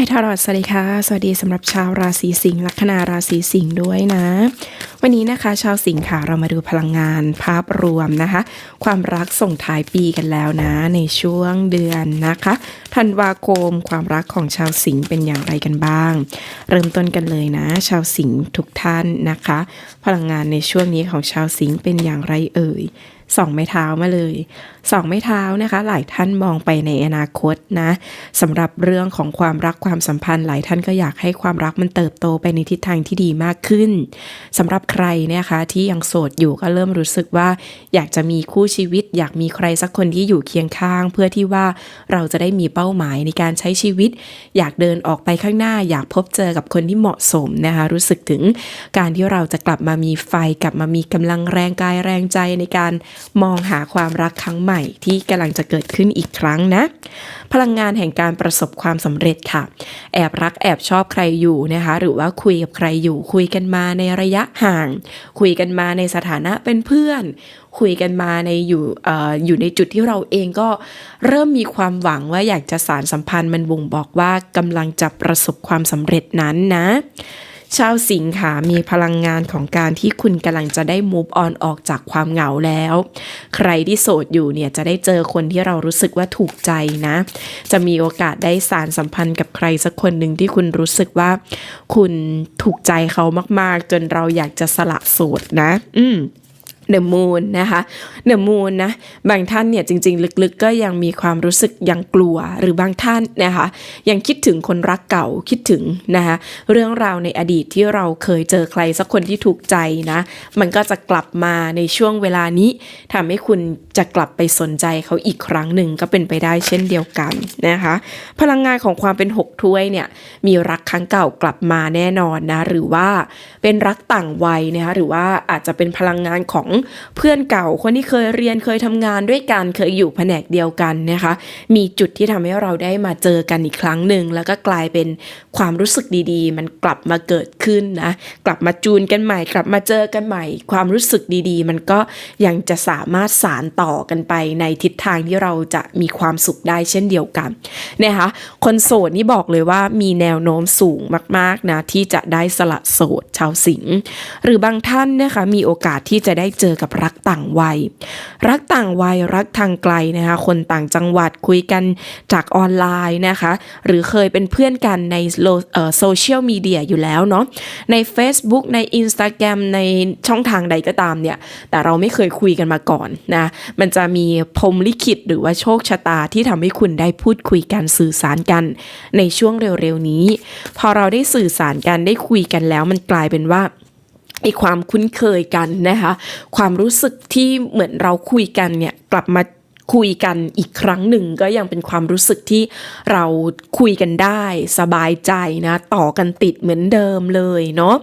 ายทารอดสวัสดีค่ะ สวัสดีสำหรับชาวราศีสิงห์ลัคนาราศีสิงห์ด้วยนะ วันนี้นะคะ ชาวสิงห์ค่ะเรามาดูพลังงานภาพรวมนะคะ ความรักส่งท้ายปีกันแล้วนะ ในช่วงเดือนนะคะธันวาคมความรักของชาวสิงห์เป็นอย่างไรกันบ้าง เริ่มต้นกันเลยนะ ชาวสิงห์ทุกท่านนะคะ พลังงานในช่วงนี้ของชาวสิงห์เป็นอย่างไรเอ่ยสองไม้เท้ามาเลยสองไม้เท้านะคะ หลายท่านมองไปในอนาคตนะสำหรับเรื่องของความรักความสัมพันธ์ หลายท่านก็อยากให้ความรักมันเติบโตไปในทิศทางที่ดีมากขึ้นสำหรับใครนี่ยคะที่ยังโสดอยู่ก็เริ่มรู้สึกว่า อยากจะมีคู่ชีวิต อยากมีใครสักคนที่อยู่เคียงข้าง เพื่อที่ว่าเราจะได้มีเป้าหมายในการใช้ชีวิต อยากเดินออกไปข้างหน้า อยากพบเจอกับคนที่เหมาะสมนะคะรู้สึกถึงการที่เราจะกลับมามีไฟกลับมามีกำลังแรงกายแรงใจในการมองหาความรักครั้งใหม่ที่กำลังจะเกิดขึ้นอีกครั้งนะ พลังงานแห่งการประสบความสำเร็จค่ะ แอบรักแอบชอบใครอยู่นะคะ หรือว่าคุยกับใครอยู่ คุยกันมาในระยะห่าง คุยกันมาในสถานะเป็นเพื่อน คุยกันมาในอยู่ออยู่ในจุดที่เราเองก็เริ่มมีความหวังว่าอยากจะสารสัมพันธ์มันบ่งบอกว่ากำลังจะประสบความสำเร็จนั้นนะ ชาวสิงค์ค่ะมีพลังงานของการที่คุณกำลังจะได้ move on ออกจากความเหงาแล้ว ใครที่โสดอยู่เนี่ยจะได้เจอคนที่เรารู้สึกว่าถูกใจนะ จะมีโอกาสได้สารสัมพันธ์กับใครสักคนหนึ่งที่คุณรู้สึกว่า คุณถูกใจเขามาก ๆ จนเราอยากจะสละโสดนะ อืม เดอะมูนนะคะเดอะมูนนะบางท่านเนี่ยจริง ๆ ลึกๆ ก็ยังมีความรู้สึกยังกลัวหรือบางท่านนะคะยังคิดถึงคนรักเก่าคิดถึงนะคะเรื่องราวในอดีตที่เราเคยเจอใครสักคนที่ถูกใจนะ มันก็จะกลับมาในช่วงเวลานี้ทำให้คุณจะกลับไปสนใจเขาอีกครั้งหนึ่งก็เป็นไปได้เช่นเดียวกันนะคะ พลังงานของความเป็นหกถ้วยเนี่ยมีรักครั้งเก่ากลับมาแน่นอนนะหรือว่าเป็นรักต่างวัยนะคะหรือว่าอาจจะเป็นพลังงานของเพื่อนเก่าคนที่เคยเรียนเคยทำงานด้วยกันเคยอยู่แผนกเดียวกันนะคะ มีจุดที่ทำให้เราได้มาเจอกันอีกครั้งหนึ่งแล้วก็กลายเป็นความรู้สึกดีๆ มันกลับมาเกิดขึ้นนะกลับมาจูนกันใหม่ กลับมาเจอกันใหม่ ความรู้สึกดีๆ มันก็ยังจะสามารถสารต่อกันไปในทิศทางที่เราจะมีความสุขได้เช่นเดียวกันนะคะคนโสดนี่บอกเลยว่ามีแนวโน้มสูงมากๆนะที่จะได้สละโสดชาวสิงห์หรือบางท่านนะคะมีโอกาสที่จะได้เจออกับรักต่างวัย รักต่างวัยรักทางไกลนะคะคนต่างจังหวัดคุยกันจากออนไลน์นะคะ หรือเคยเป็นเพื่อนกันในโซเชียลมีเดียอยู่แล้วเนาะใน Facebook ใน Instagram ในช่องทางใดก็ตามเนี่ย แต่เราไม่เคยคุยกันมาก่อนนะมันจะมีพรมลิขิตหรือว่าโชคชะตาที่ทำให้คุณได้พูดคุยกันสื่อสารกันในช่วงเร็วๆนี้ พอเราได้สื่อสารกันได้คุยกันแล้วมันกลายเป็นว่า ไอความคุ้นเคยกันนะคะ ความรู้สึกที่เหมือนเราคุยกันเนี่ยกลับมา คุยกันอีกครั้งหนึ่งก็ยังเป็นความรู้สึกที่เราคุยกันได้สบายใจนะต่อกันติดเหมือนเดิมเลยเนาะ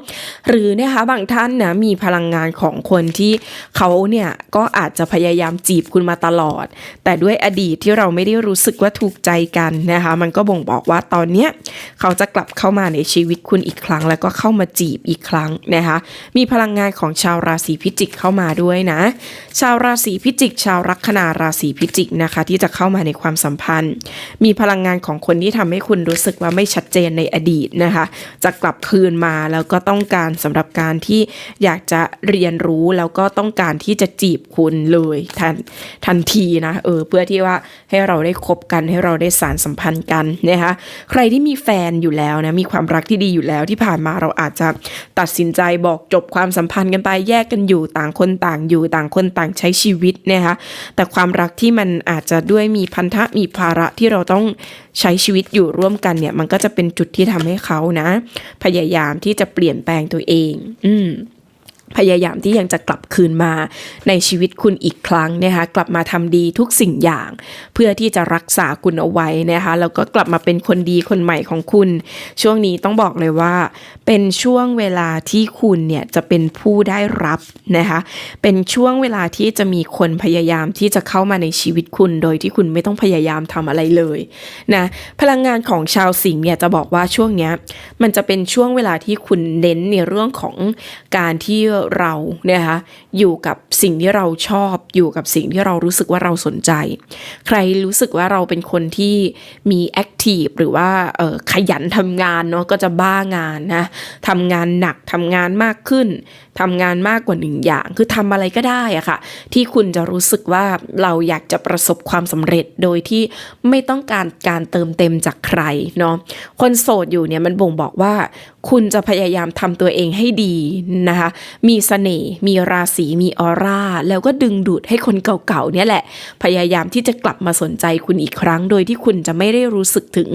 หรือนะคะบางท่านนะมีพลังงานของคนที่เขาเนี่ยก็อาจจะพยายามจีบคุณมาตลอด แต่ด้วยอดีตที่เราไม่ได้รู้สึกว่าถูกใจกันนะคะมันก็บ่งบอกว่าตอนเนี้ยเขาจะกลับเข้ามาในชีวิตคุณอีกครั้ง แล้วก็เข้ามาจีบอีกครั้งนะคะมีพลังงานของชาวราศีพิจิกเข้ามาด้วยนะ ชาวราศีพิจิก ชาวลัคนาราศีพิจิกนะคะ ที่จะเข้ามาในความสัมพันธ์ มีพลังงานของคนที่ทำให้คุณรู้สึกว่าไม่ชัดเจนในอดีตนะคะ จะกลับคืนมาแล้วก็ต้องการสำหรับการที่อยากจะเรียนรู้แล้วก็ต้องการที่จะจีบคุณเลยทันทันทีนะเออเพื่อที่ว่าให้เราได้คบกันให้เราได้สารสัมพันธ์กันนะคะใครที่มีแฟนอยู่แล้วนะมีความรักที่ดีอยู่แล้วที่ผ่านมาเราอาจจะตัดสินใจบอกจบความสัมพันธ์กันไปแยกกันอยู่ต่างคนต่างอยู่ต่างคนต่างใช้ชีวิตนะคะแต่ความรักที่ที่มันอาจจะด้วยมีพันธะมีภาระที่เราต้องใช้ชีวิตอยู่ร่วมกันเนี่ย มันก็จะเป็นจุดที่ทำให้เขานะ พยายามที่จะเปลี่ยนแปลงตัวเอง อืม พยายามที่ยังจะกลับคืนมาในชีวิตคุณอีกครั้งนะคะกลับมาทำดีทุกสิ่งอย่าง เพื่อที่จะรักษาคุณเอาไว้นะคะแล้วก็กลับมาเป็นคนดีคนใหม่ของคุณ ช่วงนี้ต้องบอกเลยว่า เป็นช่วงเวลาที่คุณเนี่ยจะเป็นผู้ได้รับนะคะเป็นช่วงเวลาที่จะมีคนพยายามที่จะเข้ามาในชีวิตคุณ โดยที่คุณไม่ต้องพยายามทำอะไรเลยนะพลังงานของชาวสิงห์เนี่ยจะบอกว่าช่วงเนี้ยมันจะเป็นช่วงเวลาที่คุณเน้นในเรื่องของการที่เราเนี่ยนะคะอยู่กับสิ่งที่เราชอบอยู่กับสิ่งที่เรารู้สึกว่าเราสนใจ ใครรู้สึกว่าเราเป็นคนที่มีแอคทีฟหรือว่าขยันทำงานเนาะก็จะบ้างานนะทำงานหนักทำงานมากขึ้น ทำงานมากกว่าหนึ่งอย่าง คือทำอะไรก็ได้อะค่ะ ที่คุณจะรู้สึกว่าเราอยากจะประสบความสำเร็จโดยที่ไม่ต้องการการเติมเต็มจากใครเนาะคนโสดอยู่เนี่ยมันบ่งบอกว่า คุณจะพยายามทำตัวเองให้ดีนะคะมีเสน่ห์มีราศีมีออร่า แล้วก็ดึงดูดให้คนเก่าๆเนี่ยแหละ พยายามที่จะกลับมาสนใจคุณอีกครั้ง โดยที่คุณจะไม่ได้รู้สึกถึง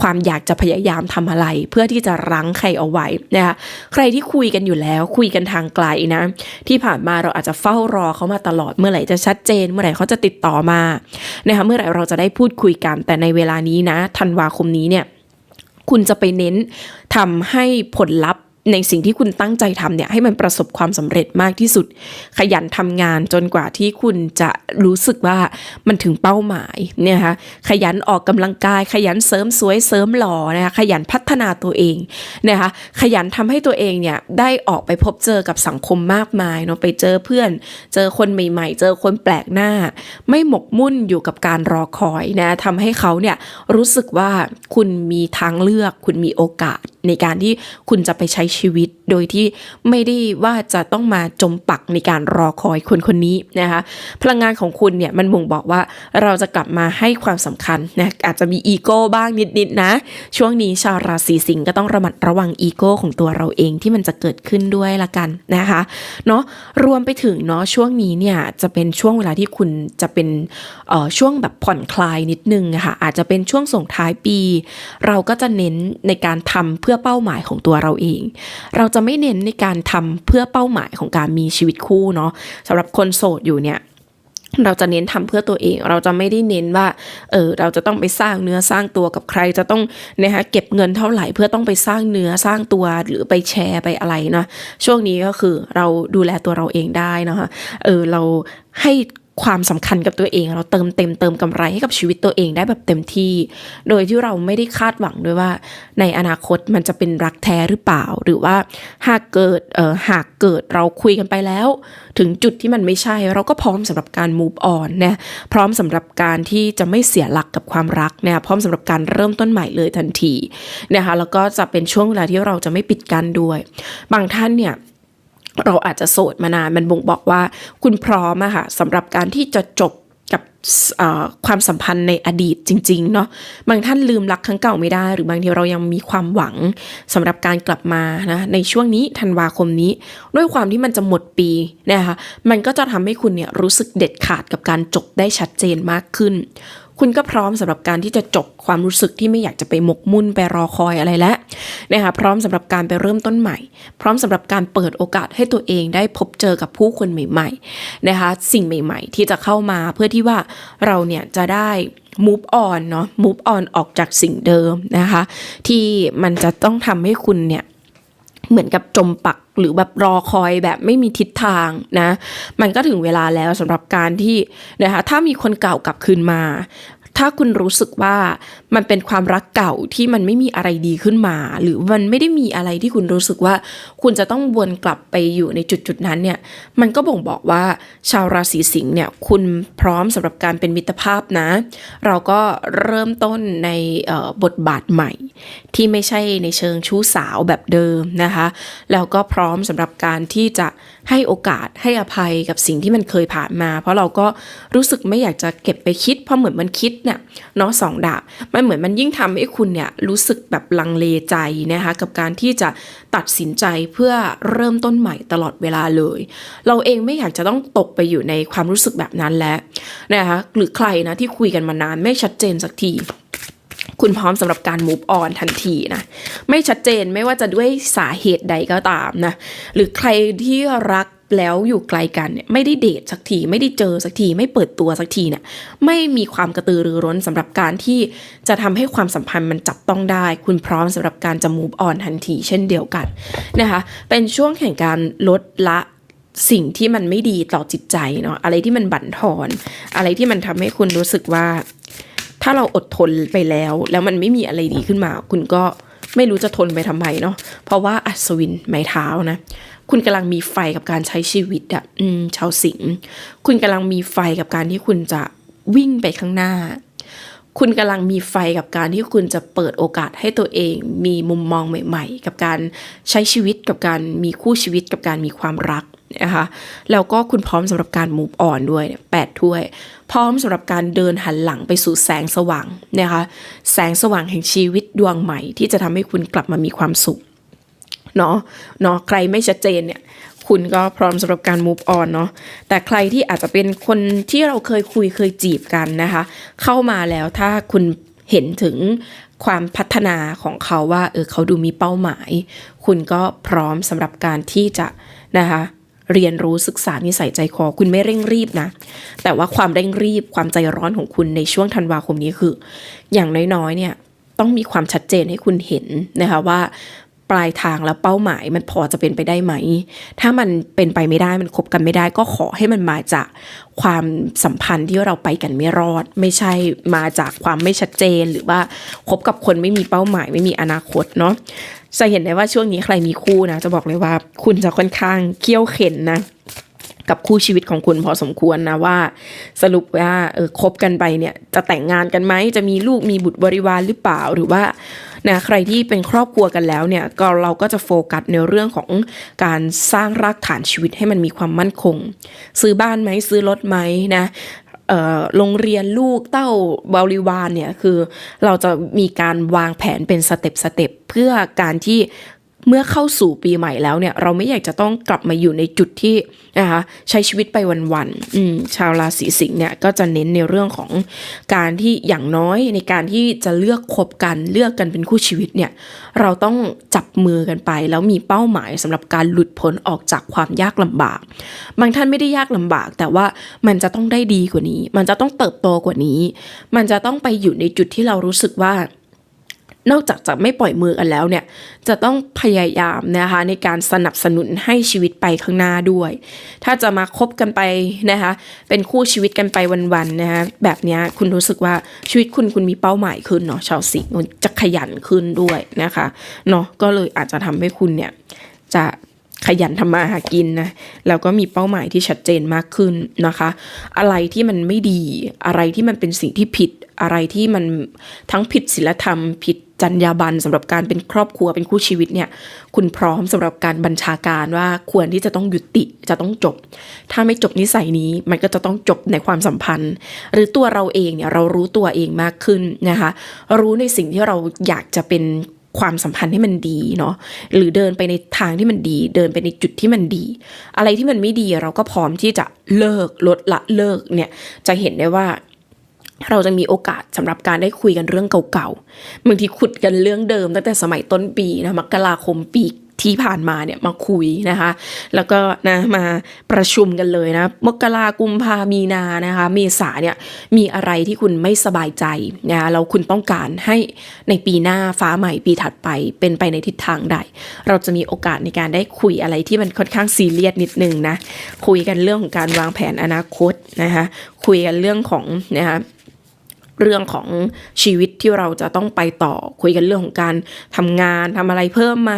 ความอยากจะพยายามทำอะไร เพื่อที่จะรั้งใครเอาไว้นะคะใครที่คุยกันอยู่แล้วคุยกันทางไกลนะ ที่ผ่านมาเราอาจจะเฝ้ารอเขามาตลอดเมื่อไหร่จะชัดเจน เมื่อไหร่เขาจะติดต่อมานะคะเมื่อไหร่เราจะได้พูดคุยกัน แต่ในเวลานี้นะธันวาคมนี้เนี่ยคุณจะไปเน้นทำให้ผลลัพธ์ ในสิ่งที่คุณตั้งใจทำเนี่ยให้มันประสบความสำเร็จมากที่สุด ขยันทำงานจนกว่าที่คุณจะรู้สึกว่ามันถึงเป้าหมายเนี่ยนะคะขยันออกกำลังกาย ขยันเสริมสวยเสริมหล่อนะคะขยันพัฒนาตัวเองนะคะขยันทำให้ตัวเองเนี่ยได้ออกไปพบเจอกับสังคมมากมายเนาะไปเจอเพื่อน เจอคนใหม่ๆ เจอคนแปลกหน้า ไม่หมกมุ่นอยู่กับการรอคอยนะทำให้เขาเนี่ยรู้สึกว่าคุณมีทางเลือก คุณมีโอกาส ในการที่คุณจะไปใช้ชีวิต โดยที่ไม่ได้ว่าจะต้องมาจมปักในการรอคอยคนคนนี้นะคะพลังงานของคุณเนี่ยมันบ่งบอกว่าเราจะกลับมาให้ความสำคัญนะอาจจะมีอีโก้บ้างนิดๆนะ ช่วงนี้ชาวราศีสิงห์ก็ต้องระมัดระวังอีโก้ของตัวเราเองที่มันจะเกิดขึ้นด้วยละกันนะคะเนาะรวมไปถึงเนาะช่วงนี้เนี่ยจะเป็นช่วงเวลาที่คุณจะเป็นช่วงแบบผ่อนคลายนิดนึงอะค่ะอาจจะเป็นช่วงส่งท้ายปี เราก็จะเน้นในการทำเพื่อเป้าหมายของตัวเราเอง เราจะไม่เน้นในการทำเพื่อเป้าหมายของการมีชีวิตคู่เนาะสำหรับคนโสดอยู่เนี่ยเราจะเน้นทำเพื่อตัวเอง เราจะไม่ได้เน้นว่า เออ เราจะต้องไปสร้างเนื้อสร้างตัวกับใคร จะต้องนะคะเก็บเงินเท่าไหร่เพื่อต้องไปสร้างเนื้อสร้างตัวหรือไปแชร์ไปอะไรนะ ช่วงนี้ก็คือเราดูแลตัวเราเองได้นะคะ เออ เราให้ ความสำคัญกับตัวเอง เราเติมเต็มเติมกำไรให้กับชีวิตตัวเองได้แบบเต็มที่ โดยที่เราไม่ได้คาดหวังด้วยว่า ในอนาคตมันจะเป็นรักแท้หรือเปล่า หรือว่าหากเกิดเอ่อหากเกิดเราคุยกันไปแล้ว ถึงจุดที่มันไม่ใช่ เราก็พร้อมสำหรับการ move on นะพร้อมสำหรับการที่จะไม่เสียหลักกับความรักนะพร้อมสำหรับการเริ่มต้นใหม่เลยทันทีนะคะแล้วก็จะเป็นช่วงเวลาที่เราจะไม่ปิดกั้นด้วย บางท่านเนี่ย เราอาจจะโสดมานานมันบ่งบอกว่าคุณพร้อมอะค่ะสำหรับการที่จะจบกับความสัมพันธ์ในอดีตจริงๆเนาะบางท่านลืมรักครั้งเก่าไม่ได้ หรือบางทีเรายังมีความหวังสำหรับการกลับมานะในช่วงนี้ธันวาคมนี้ ด้วยความที่มันจะหมดปีนะคะมันก็จะทำให้คุณเนี่ยรู้สึกเด็ดขาดกับการจบได้ชัดเจนมากขึ้น คุณก็พร้อมสำหรับการที่จะจบความรู้สึกที่ไม่อยากจะไปหมกมุ่นไปรอคอยอะไรแล้วนะคะพร้อมสำหรับการไปเริ่มต้นใหม่ พร้อมสำหรับการเปิดโอกาสให้ตัวเองได้พบเจอกับผู้คนใหม่ๆนะคะสิ่งใหม่ ๆ ที่จะเข้ามาเพื่อที่ว่าเราเนี่ยจะได้ move on เนาะ move on ออกจากสิ่งเดิมนะคะ ที่มันจะต้องทำให้คุณเนี่ย เหมือนกับจมปักหรือแบบรอคอยแบบไม่มีทิศทางนะ มันก็ถึงเวลาแล้วสำหรับการที่นะคะถ้ามีคนเก่ากลับคืนมา ถ้าคุณรู้สึกว่ามันเป็นความรักเก่าที่มันไม่มีอะไรดีขึ้นมา หรือมันไม่ได้มีอะไรที่คุณรู้สึกว่า คุณจะต้องวนกลับไปอยู่ในจุดจุดๆนั้นเนี่ย มันก็บ่งบอกว่าชาวราศีสิงห์เนี่ยคุณพร้อมสำหรับการเป็นมิตรภาพนะ เราก็เริ่มต้นในบทบาทใหม่ที่ไม่ใช่ในเชิงชู้สาวแบบเดิมนะคะ แล้วก็พร้อมสำหรับการที่จะให้โอกาสให้อภัยกับสิ่งที่มันเคยผ่านมา เพราะเราก็รู้สึกไม่อยากจะเก็บไปคิด เพราะเหมือนมันคิดเนี่ยเนาะสองดาบมันเหมือนมันยิ่งทำให้คุณเนี่ยรู้สึกแบบลังเลใจนะคะกับการที่จะตัดสินใจเพื่อเริ่มต้นใหม่ตลอดเวลาเลย เราเองไม่อยากจะต้องตกไปอยู่ในความรู้สึกแบบนั้นแล้วนะคะหรือใครนะที่คุยกันมานานไม่ชัดเจนสักที คุณพร้อมสำหรับการ move on ทันทีนะ ไม่ชัดเจนไม่ว่าจะด้วยสาเหตุใดก็ตามนะ หรือใครที่รักแล้วอยู่ไกลกันเนี่ยไม่ได้เดทสักทีไม่ได้เจอสักทีไม่เปิดตัวสักทีเนี่ยไม่มีความกระตือรือร้นสำหรับการที่จะทำให้ความสัมพันธ์มันจับต้องได้ คุณพร้อมสำหรับการจะ move on ทันที เช่นเดียวกันนะคะเป็นช่วงแห่งการลดละสิ่งที่มันไม่ดีต่อจิตใจเนาะอะไรที่มันบั่นทอน อะไรที่มันทำให้คุณรู้สึกว่า ถ้าเราอดทนไปแล้ว แล้วมันไม่มีอะไรดีขึ้นมา คุณก็ไม่รู้จะทนไปทำไมเนาะเพราะว่าอัศวินไม้เท้านะ คุณกำลังมีไฟกับการใช้ชีวิตอะอืมชาวสิงห์คุณกำลังมีไฟกับการที่คุณจะวิ่งไปข้างหน้า คุณกำลังมีไฟกับการที่คุณจะเปิดโอกาสให้ตัวเอง มีมุมมองใหม่ ๆ กับการใช้ชีวิตกับการมีคู่ชีวิตกับการมีความรัก นะคะแล้วก็คุณพร้อมสำหรับการ move on ด้วยเนี่ยแปดถ้วย พร้อมสำหรับการเดินหันหลังไปสู่แสงสว่างนะคะแสงสว่างแห่งชีวิตดวงใหม่ ที่จะทำให้คุณกลับมามีความสุขเนาะเนาะใครไม่ชัดเจนเนี่ยคุณก็พร้อมสำหรับการ move on เนาะ แต่ใครที่อาจจะเป็นคนที่เราเคยคุยเคยจีบกันนะคะ เข้ามาแล้วถ้าคุณเห็นถึงความพัฒนาของเขาว่าเออเขาดูมีเป้าหมาย คุณก็พร้อมสำหรับการที่จะนะคะ เรียนรู้ศึกษานิสัยใจคอคุณไม่เร่งรีบนะ แต่ว่าความเร่งรีบความใจร้อนของคุณในช่วงธันวาคมนี้คือ อย่างน้อยๆเนี่ยต้องมีความชัดเจนให้คุณเห็นนะคะว่าปลายทางแล้วเป้าหมายมันพอจะเป็นไปได้ไหม ถ้ามันเป็นไปไม่ได้มันคบกันไม่ได้ ก็ขอให้มันมาจากความสัมพันธ์ที่เราไปกันไม่รอด ไม่ใช่มาจากความไม่ชัดเจนหรือว่าคบกับคนไม่มีเป้าหมายไม่มีอนาคตเนาะ จะเห็นได้ว่าช่วงนี้ใครมีคู่นะ จะบอกเลยว่าคุณจะค่อนข้างเคี่ยวเข็นนะกับคู่ชีวิตของคุณพอสมควรนะว่า สรุปว่าเออคบกันไปเนี่ยจะแต่งงานกันไหมจะมีลูกมีบุตรบริวารหรือเปล่าหรือว่านะใครที่เป็นครอบครัวกันแล้วเนี่ยก็เราก็จะโฟกัสในเรื่องของการสร้างรากฐานชีวิตให้มันมีความมั่นคง ซื้อบ้านไหมซื้อรถไหมนะ โรงเรียนลูกเต้าบริวารเนี่ยคือเราจะมีการวางแผนเป็นสเต็ปสเต็ปเพื่อการที่ เมื่อเข้าสู่ปีใหม่แล้วเนี่ย เราไม่อยากจะต้องกลับมาอยู่ในจุดที่นะคะใช้ชีวิตไปวันๆชาวราศีสิงห์เนี่ยก็จะเน้นในเรื่องของการที่อย่างน้อยในการที่จะเลือกคบกันเลือกกันเป็นคู่ชีวิตเนี่ย เราต้องจับมือกันไป แล้วมีเป้าหมายสำหรับการหลุดพ้นออกจากความยากลำบาก บางท่านไม่ได้ยากลำบาก แต่ว่ามันจะต้องได้ดีกว่านี้ มันจะต้องเติบโตกว่านี้ มันจะต้องไปอยู่ในจุดที่เรารู้สึกว่า นอกจากจะไม่ปล่อยมือกันแล้วเนี่ย จะต้องพยายามนะคะในการสนับสนุนให้ชีวิตไปข้างหน้าด้วย ถ้าจะมาคบกันไปนะคะ เป็นคู่ชีวิตกันไปวันๆนะคะแบบนี้คุณรู้สึกว่าชีวิตคุณคุณมีเป้าหมายขึ้นเนาะชาวสิงห์จะขยันขึ้นด้วยนะคะเนาะก็เลยอาจจะทำให้คุณเนี่ยจะขยันทำมาหากินนะแล้วก็มีเป้าหมายที่ชัดเจนมากขึ้นนะคะ อะไรที่มันไม่ดีอะไรที่มันเป็นสิ่งที่ผิดอะไรที่มันทั้งผิดศีลธรรมผิด จรรยาบรรณสำหรับการเป็นครอบครัวเป็นคู่ชีวิตเนี่ยคุณพร้อมสำหรับการบัญชาการว่าควรที่จะต้องยุติจะต้องจบ ถ้าไม่จบนิสัยนี้มันก็จะต้องจบในความสัมพันธ์ หรือตัวเราเองเนี่ยเรารู้ตัวเองมากขึ้นนะคะรู้ในสิ่งที่เราอยากจะเป็นความสัมพันธ์ให้มันดีเนาะหรือเดินไปในทางที่มันดี เดินไปในจุดที่มันดี อะไรที่มันไม่ดีเราก็พร้อมที่จะเลิกลดละเลิกเนี่ยจะเห็นได้ว่า เราจะมีโอกาสสำหรับการได้คุยกันเรื่องเก่าๆบางทีขุดกันเรื่องเดิมตั้งแต่สมัยต้นปีนะมกราคมปีที่ผ่านมาเนี่ยมาคุยนะคะ แล้วก็นะมาประชุมกันเลยนะมกรากุมภามีนานะคะ เมษาเนี่ยมีอะไรที่คุณไม่สบายใจนะะแล้วคุณต้องการให้ในปีหน้าฟ้าใหม่ปีถัดไปเป็นไปในทิศทางใด เราจะมีโอกาสในการได้คุยอะไรที่มันค่อนข้างซีเรียสนิดนึงนะคุยกันเรื่องของการวางแผนอนาคตนะคะคุยกันเรื่องของนะคะ เรื่องของชีวิตที่เราจะต้องไปต่อคุยกันเรื่องของการทำงานทำอะไรเพิ่มไหม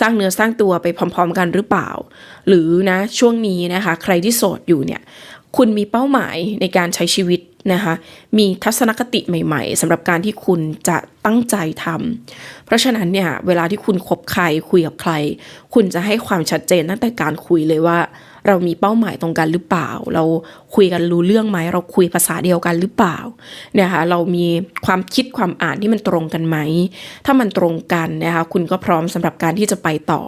สร้างเนื้อสร้างตัวไปพร้อม ๆ กันหรือเปล่า หรือนะช่วงนี้นะคะ ใครที่โสดอยู่เนี่ย คุณมีเป้าหมายในการใช้ชีวิตนะคะ มีทัศนคติใหม่ๆสำหรับการที่คุณจะตั้งใจทำเพราะฉะนั้นเนี่ยเวลาที่คุณคบใครคุยกับใคร คุณจะให้ความชัดเจนตั้งแต่การคุยเลยว่า เรามีเป้าหมายตรงกันหรือเปล่า เราคุยกันรู้เรื่องไหม เราคุยภาษาเดียวกันหรือเปล่าเนี่ยค่ะเรามีความคิดความอ่านที่มันตรงกันไหม ถ้ามันตรงกันนะคะคุณก็พร้อมสำหรับการที่จะไปต่อ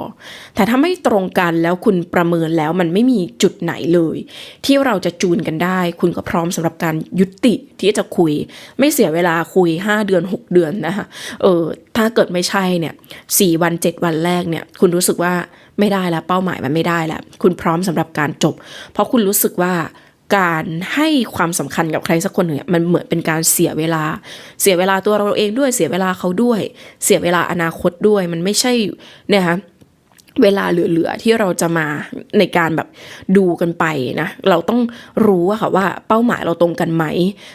แต่ถ้าไม่ตรงกันแล้วคุณประเมินแล้วมันไม่มีจุดไหนเลย ที่เราจะจูนกันได้ คุณก็พร้อมสำหรับการยุติที่จะคุย ไม่เสียเวลาคุย 5 เดือน 6 เดือนนะคะเออถ้าเกิดไม่ใช่เนี่ยสี่วัน 7 วันแรกเนี่ยคุณรู้สึกว่าไม่ได้แล้วเป้าหมายมันไม่ได้แล้วคุณพร้อมสำหรับการจบ เพราะคุณรู้สึกว่าการให้ความสำคัญกับใครสักคนหนึ่งมันเหมือนเป็นการเสียเวลา เสียเวลาตัวเราเองด้วยเสียเวลาเขาด้วย เสียเวลาอนาคตด้วยมันไม่ใช่เนี่ยคะ เวลาเหลือๆที่เราจะมาในการแบบดูกันไปนะเราต้องรู้อะค่ะว่าเป้าหมายเราตรงกันไหม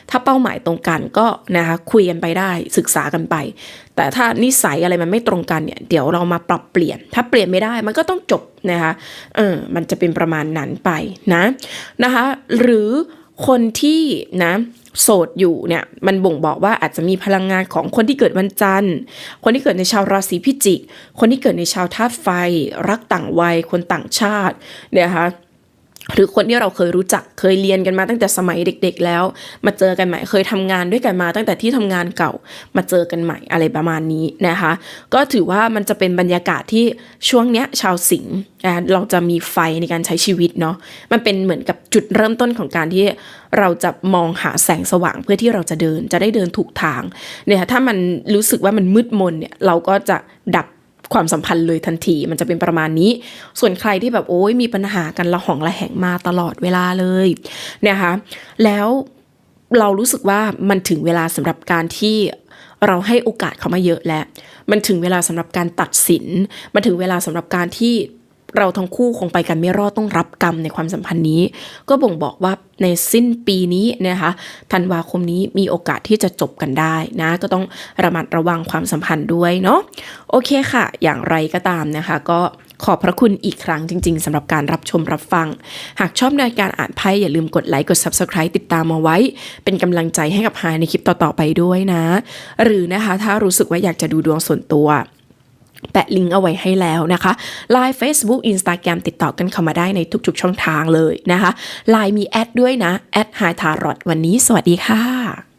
ถ้าเป้าหมายตรงกันก็นะคะคุยกันไปได้ศึกษากันไป แต่ถ้านิสัยอะไรมันไม่ตรงกันเนี่ยเดี๋ยวเรามาปรับเปลี่ยน ถ้าเปลี่ยนไม่ได้มันก็ต้องจบนะคะเออมันจะเป็นประมาณนั้นไปนะนะคะ หรือคนที่นะ โสดอยู่เนี่ยมันบ่งบอกว่าอาจจะมีพลังงานของคนที่เกิดวันจันทร์ คนที่เกิดในชาวราศีพิจิก คนที่เกิดในชาวธาตุไฟ รักต่างวัย คนต่างชาติเนี่ยคะ่ะ หรือคนที่เราเคยรู้จักเคยเรียนกันมาตั้งแต่สมัยเด็ก ๆ แล้ว มาเจอกันใหม่เคยทำงานด้วยกันมาตั้งแต่ที่ทำงานเก่ามาเจอกันใหม่อะไรประมาณนี้นะคะ ก็ถือว่ามันจะเป็นบรรยากาศที่ช่วงเนี้ยชาวสิงห์เราจะมีไฟในการใช้ชีวิตเนาะมันเป็นเหมือนกับจุดเริ่มต้นของการที่เราจะมองหาแสงสว่างเพื่อที่เราจะเดินจะได้เดินถูกทางเนี่ยถ้ามันรู้สึกว่ามันมืดมนเนี่ยเราก็จะดับ ความสัมพันธ์เลยทันที มันจะเป็นประมาณนี้ ส่วนใครที่แบบโอ้ยมีปัญหากันละหองละแหงมาตลอดเวลาเลยนะคะแล้วเรารู้สึกว่ามันถึงเวลาสำหรับการที่เราให้โอกาสเขามาเยอะแล้ว มันถึงเวลาสำหรับการตัดสิน มันถึงเวลาสำหรับการที่ เราทั้งคู่คงไปกันไม่รอดต้องรับกรรมในความสัมพันธ์นี้ ก็บ่งบอกว่าในสิ้นปีนี้นะคะธันวาคมนี้มีโอกาสที่จะจบกันได้นะ ก็ต้องระมัดระวังความสัมพันธ์ด้วยเนาะโอเคค่ะ อย่างไรก็ตามนะคะ ก็ขอบพระคุณอีกครั้งจริง ๆสำหรับการรับชมรับฟัง หากชอบในการอ่านไพ่อย่าลืมกดไลค์กด Subscribe ติดตามมาไว้ เป็นกำลังใจให้กับไฮในคลิปต่อๆไปด้วยนะ หรือนะคะถ้ารู้สึกว่าอยากจะดูดวงส่วนตัว แปะลิงก์เอาไว้ให้แล้วนะคะไลน์ Facebook Instagram ติดต่อกันเข้ามาได้ในทุกๆช่องทางเลยนะคะไลน์มีแอดด้วยนะแอดไฮทารอดวันนี้สวัสดีค่ะ